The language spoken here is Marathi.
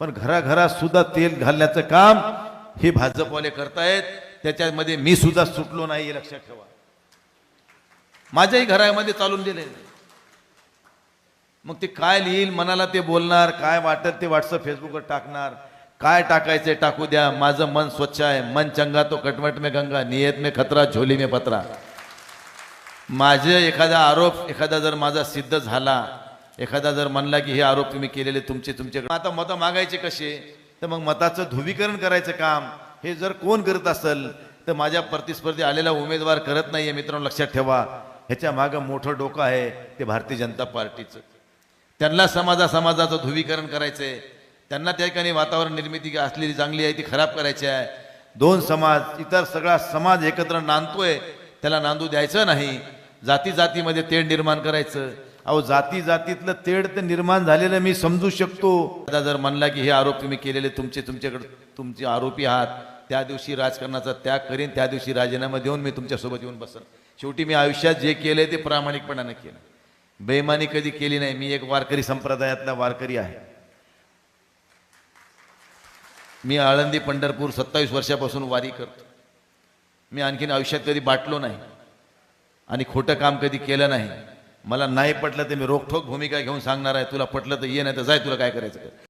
पण घराघरात सुद्धा तेल घालण्याचं काम हे भाजपवाले करतायत. त्याच्यामध्ये मी सुद्धा सुटलो नाही हे लक्षात ठेवा. माझ्याही घरामध्ये चालून दिले मग ते काय लिहिल मनाला ते बोलणार काय वाटत ते व्हॉट्सअप फेसबुकवर टाकणार. काय टाकायचंय टाकू द्या. माझं मन स्वच्छ आहे. मन चंगा तो कटवट मे गंगा नियत मे खतरा झोली मे पत्रा. माझे एखादा आरोप एखादा जर माझा सिद्ध झाला एखादा जर म्हणला की हे आरोप तुम्ही केलेले तुमचे तुमच्याकडे. आता मतं मागायचे कसे? तर मग मताचं ध्रुवीकरण करायचं काम. हे जर कोण करत असेल तर माझ्या प्रतिस्पर्धी आलेला उमेदवार करत नाही आहे मित्रांनो लक्षात ठेवा. ह्याच्या मागं मोठं डोकं आहे ते भारतीय जनता पार्टीचं. त्यांना समाजा समाजाचं ध्रुवीकरण आहे त्यांना त्या ठिकाणी वातावरण निर्मिती असलेली चांगली आहे ती खराब करायची आहे. दोन समाज इतर सगळा समाज एकत्र नांदतोय त्याला नांदू द्यायचं नाही. जाती जातीमध्ये तेढ निर्माण करायचं. अहो जाती जातीतलं तेढ तर निर्माण झालेलं मी समजू शकतो. आता जर म्हणला की हे आरोप तुम्ही केलेले तुमचे तुमच्याकडे तुमचे आरोपी आहात त्या दिवशी राजकारणाचा त्याग करीन त्या दिवशी राजीनामा देऊन मी तुमच्यासोबत येऊन बसन. शेवटी मी आयुष्यात जे केलंय ते प्रामाणिकपणानं केलं. बेमानी कधी केली नाही. मी एक वारकरी संप्रदायातला वारकरी आहे. मी आळंदी पंढरपूर सत्तावीस वर्षापासून वारी करतो. मी आणखीन आयुष्यात कधी बाटलो नाही. आणि खोटं काम कधी केलं नाही. मला नाही पटलं तर मी रोखठोक भूमिका घेऊन सांगणार आहे. तुला पटलं तर ये नाही तर जाय तुला काय करायचं?